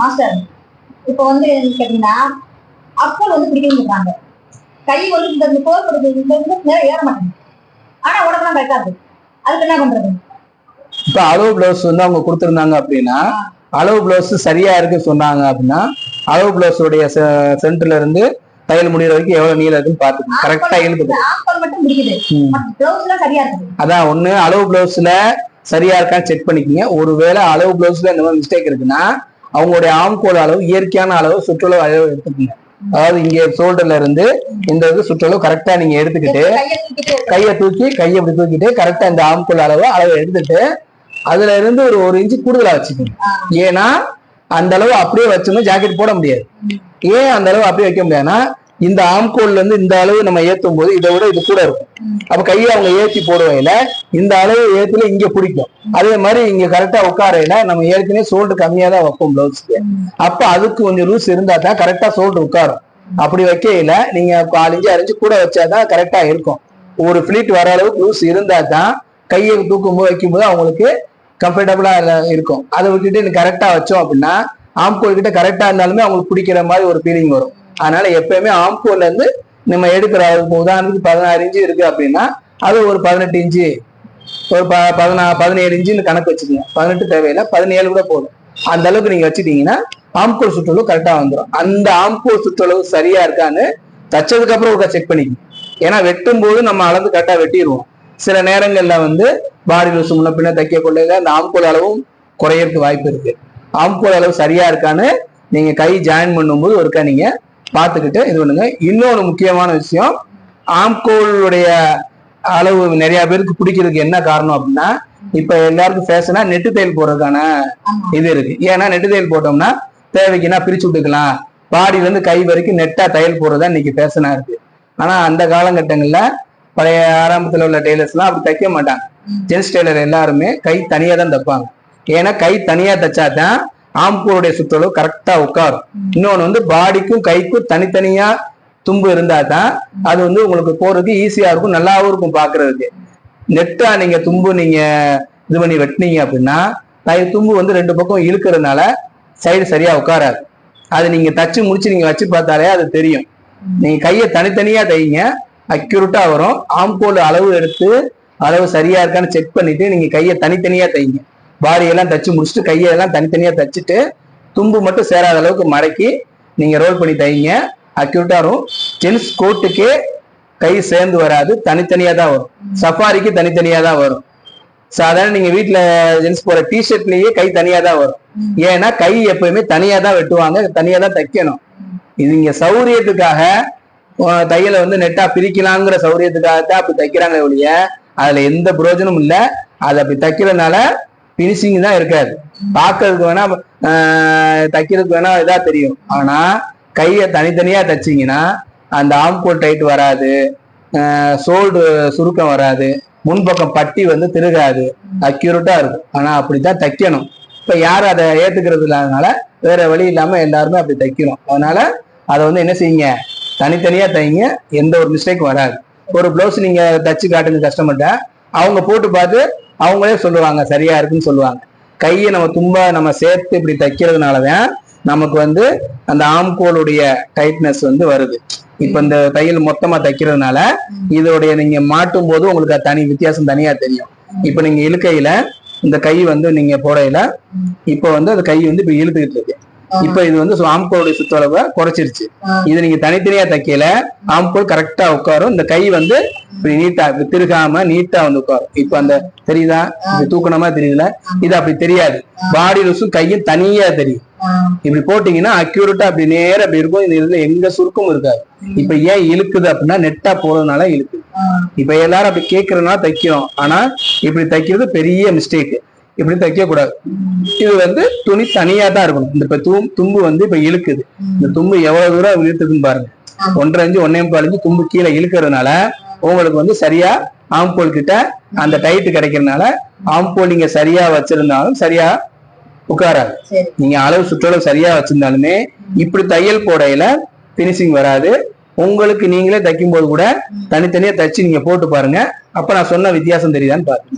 Master இப்போ வந்து கேட்டீங்கன்னா அப்பல் வந்து பிடிக்கணும்னு சொல்றாங்க. கை வந்து இந்த இந்த இது நேரம் ஏற மாட்டேங்குது. ஆனா உடம்புலாம் கரெக்டா இருக்கு அதுக்கு என்ன பண்றது? இப்ப அளவு பிளவுஸ் வந்து அவங்க கொடுத்திருந்தாங்க அப்படின்னா அளவு பிளவுஸ் சரியா இருக்கு சொன்னாங்க அப்படின்னா அளவு பிளவுஸோடைய சென்டர்ல இருந்து தையல் முடிகிற வரைக்கும் எவ்வளவு நீளம் இருக்குன்னு பாத்துக்கணும் கரெக்டா இருக்குது. அதான் ஒண்ணு அளவு பிளவுஸ்ல சரியா இருக்கான்னு செக் பண்ணிக்கங்க. ஒருவேளை அளவு பிளவுஸ்ல இந்த மாதிரி மிஸ்டேக் இருக்குன்னா அவங்களுடைய ஆம்கோல் அளவு இயற்கையான அளவு சுற்றளவு அளவு எடுத்துக்கங்க. அதாவது இங்க ஷோல்டர்ல இருந்து இந்த இது சுற்றளவு கரெக்டா நீங்க எடுத்துக்கிட்டு கையை தூக்கி கையை இப்படி தூக்கிட்டு கரெக்டா இந்த ஆம்கோல் அளவு அளவு எடுத்துட்டு அதுல இருந்து ஒரு ஒரு இன்ச்சு கூடுதலா வச்சுக்கணும். ஏன்னா அந்த அளவு அப்படியே வச்சோம்னா ஜாக்கெட் போட முடியாது. ஏன் அந்த அளவு அப்படியே வைக்க முடியாதுன்னா இந்த ஆம்கோல்ல இருந்து இந்த அளவு நம்ம ஏத்தும் போது இதை விட இது கூட இருக்கும். அப்ப கையை அவங்க ஏத்தி போடுவையில இந்த அளவு ஏத்துல இங்க பிடிக்கும். அதே மாதிரி இங்க கரெக்டா உட்காரையில நம்ம ஏற்கனவே சோல்டு கம்மியா தான் வைப்போம் பிளவுஸ்க்கு அப்ப அதுக்கு கொஞ்சம் லூஸ் இருந்தா தான் கரெக்டா சோல்டு உட்காரும். அப்படி வைக்கையில நீங்க கால் அரைஞ்சு கூட வச்சாதான் கரெக்டா இருக்கும். ஒரு ஃபிளிட் வர அளவுக்கு லூஸ் இருந்தா தான் கையை தூக்கும் போது வைக்கும்போது அவங்களுக்கு கம்ஃபர்டபுளா இருக்கும். அதை விட்டுட்டு கரெக்டா வச்சோம் அப்படின்னா ஆம்கோல் கிட்ட கரெக்டா இருந்தாலுமே அவங்களுக்கு பிடிக்கிற மாதிரி ஒரு ஃபீலிங் வரும். அதனால எப்பயுமே ஆம்பூர்ல இருந்து நம்ம எடுக்கிற உதாரணத்துக்கு பதினாறு இன்ச்சு இருக்கு அப்படின்னா அது ஒரு பதினெட்டு இன்ச்சு. ஒரு ப பதினா பதினேழு இன்ச்சுன்னு கணக்கு வச்சுக்கோங்க. பதினெட்டு தேவையில்லை பதினேழு கூட போதும். அந்த அளவுக்கு நீங்க வச்சுட்டீங்கன்னா ஆம்கோல் சுற்றளவு கரெக்டா வந்துடும் அந்த ஆம்கோல் சுற்றளவு சரியா இருக்கான்னு தச்சதுக்கு அப்புறம் ஒரு செக் பண்ணிக்கணும். ஏன்னா வெட்டும் போது நம்ம அளந்து கரெக்டா வெட்டிடுவோம். சில நேரங்கள்ல வந்து பாடி லூஸ் முன்ன பின்ன தைக்க கொள்ளையில அந்த ஆம்கோல் அளவும் குறையறதுக்கு வாய்ப்பு இருக்கு. ஆம்கோல் அளவு சரியா இருக்கான்னு நீங்க கை ஜாயின் பண்ணும்போது ஒருக்கா நீங்க பார்த்துக்கிட்டு இது பண்ணுங்க. இன்னொரு முக்கியமான விஷயம் ஆம்கோலுடைய அளவு நிறைய பேருக்கு பிடிக்கிறதுக்கு என்ன காரணம் அப்படின்னா இப்ப எல்லாருக்கும் ஃபேஷனா நெட்டு தையல் போடுறதுக்கான. இது இருக்கு. ஏன்னா நெட்டு தையல் போட்டோம்னா தேவைக்குன்னா பிரிச்சு விட்டுக்கலாம். பாடியில இருந்து கை வரைக்கும் நெட்டா தையல் போடுறதா இன்னைக்கு ஃபேஷனா இருக்கு. ஆனா அந்த காலகட்டங்கள்ல பழைய ஆரம்பத்துல உள்ள டெய்லர்ஸ் எல்லாம் அப்படி தைக்க மாட்டாங்க. ஜென்ஸ் டெய்லர் எல்லாருமே கை தனியா தான் தைப்பாங்க. ஏன்னா கை தனியா தைச்சாதான் ஆம்கோருடைய சுற்றளவு கரெக்டா உட்காரும். இன்னொன்னு வந்து பாடிக்கும் கைக்கும் தனித்தனியா தும்பு இருந்தா தான் அது வந்து உங்களுக்கு போறதுக்கு ஈஸியா இருக்கும் நல்லாவும் இருக்கும் பாக்குறதுக்கு நெட்டா நீங்க தும்பு நீங்க இது பண்ணி வெட்டினீங்க அப்படின்னா தும்பு வந்து ரெண்டு பக்கம் இழுக்கிறதுனால சைடு சரியா உட்காராது. அது நீங்க தச்சு முடிச்சு நீங்க வச்சு பார்த்தாலே அது தெரியும். நீங்க கையை தனித்தனியா தைங்க அக்யூரேட்டா வரும். ஆம்கோல் அளவு எடுத்து அளவு சரியா இருக்கான்னு செக் பண்ணிட்டு நீங்க கையை தனித்தனியா தைங்க. பாடியெல்லாம் தச்சு முடிச்சுட்டு கையெல்லாம் தனித்தனியாக தச்சுட்டு தும்பு மட்டும் சேராத அளவுக்கு மடக்கி நீங்கள் ரோல் பண்ணி தைங்க. அக்யூட்டாக வரும். ஜென்ஸ் கோட்டுக்கே கை சேர்ந்து வராது. தனித்தனியாக தான் வரும். சஃபாரிக்கு தனித்தனியாக தான் வரும். சாதாரண நீங்க வீட்டில் ஜென்ஸ் போற டிஷர்ட்லயே கை தனியா தான் வரும். ஏன்னா கை எப்பயுமே தனியா தான் வெட்டுவாங்க. தனியா தான் தைக்கணும். இது இங்க சௌரியத்துக்காக தையலை வந்து நெட்டா பிரிக்கலாங்கிற சௌரியத்துக்காக தான் அப்படி தைக்கிறாங்க ஒழிய அதுல எந்த பிரயோஜனமும் இல்லை. அதை அப்படி தைக்கிறதுனால பினிஷிங் தான் இருக்காது பார்க்கறதுக்கு வேணா தைக்கிறதுக்கு வேணா இதா தெரியும். ஆனா கையை தனித்தனியா தைச்சீங்கன்னா அந்த ஆம்கோல் டைட் வராது சோல்டு சுருக்கம் வராது முன்பக்கம் பட்டி வந்து திருகாது அக்யூரேட்டா இருக்கும். ஆனா அப்படித்தான் தைக்கணும். இப்ப யாரும் அதை ஏத்துக்கிறது இல்லாதனால வேற வழி இல்லாம எல்லாருமே அப்படி தைக்கணும். அதனால அதை வந்து என்ன செய்யுங்க? தனித்தனியா தைங்க எந்த ஒரு மிஸ்டேக்கும் வராது. ஒரு பிளவுஸ் நீங்க தச்சு காட்டுங்க கஸ்டமர்கிட்ட அவங்க போட்டு பார்த்து அவங்களே சொல்லுவாங்க சரியா இருக்குன்னு சொல்லுவாங்க. கையை நம்ம தும்ப நம்ம சேர்த்து இப்படி தைக்கிறதுனாலதான் நமக்கு வந்து அந்த ஆம்கோலுடைய டைட்னஸ் வந்து வருது. இப்ப இந்த தையல் மொத்தமா தைக்கிறதுனால இதோடைய நீங்க மாட்டும் போது உங்களுக்கு அது தனி வித்தியாசம் தனியா தெரியும். இப்ப நீங்க இழுக்கையில இந்த கை வந்து நீங்க போடையில இப்ப வந்து அந்த கை வந்து இப்ப இழுத்துக்கிட்டு இருக்கு. இப்ப இது வந்து ஆம்கோலுடைய சுற்றளவை குறைச்சிருச்சு. இது நீங்க தனித்தனியா தைக்கல. ஆம்கோல் கரெக்டா உட்காரும். இந்த கை வந்து இப்படி நீட்டா திருகாம நீட்டா வந்து உட்காரும். இப்ப அந்த தெரியுதா? இப்படி தூக்கணமா தெரியல இது அப்படி தெரியாது. பாடி லூஸும் கையும் தனியா தெரியும். இப்படி போட்டீங்கன்னா அக்யூரேட்டா அப்படி நேரா அப்படி இருக்கும். இந்த இதுல எங்க சுருக்கமும் இருக்காது. இப்ப ஏன் இழுக்குது அப்படின்னா நெட்டா போறதுனால இழுக்குது. இப்ப எல்லாரும் அப்படி கேட்கறதுனால தைக்கிறோம். ஆனா இப்படி தைக்கிறது பெரிய மிஸ்டேக் இப்படி தைக்க கூடாது இது வந்து துணி தனியா தான் இருக்கணும். இந்த இப்ப தும் தும்பு வந்து இப்ப இழுக்குது. இந்த தும்பு எவ்வளவு தூரம் இழுத்துக்குன்னு பாருங்க. ஒன்றரை அஞ்சு ஒன்னே முக்கால் அஞ்சு தும்பு கீழே இழுக்கிறதுனால உங்களுக்கு வந்து சரியா ஆம்போல் கிட்ட அந்த டைட் கிடைக்கிறதுனால ஆம்போல் நீங்க சரியா வச்சிருந்தாலும் சரியா உட்காராது. நீங்க அளவு சுற்றளவு சரியா வச்சிருந்தாலுமே இப்படி தையல் போடையில பினிஷிங் வராது. உங்களுக்கு நீங்களே தைக்கும் போது கூட தனித்தனியா தச்சு நீங்க போட்டு பாருங்க. அப்ப நான் சொன்ன வித்தியாசம் தெரியுதான்னு பாருங்க.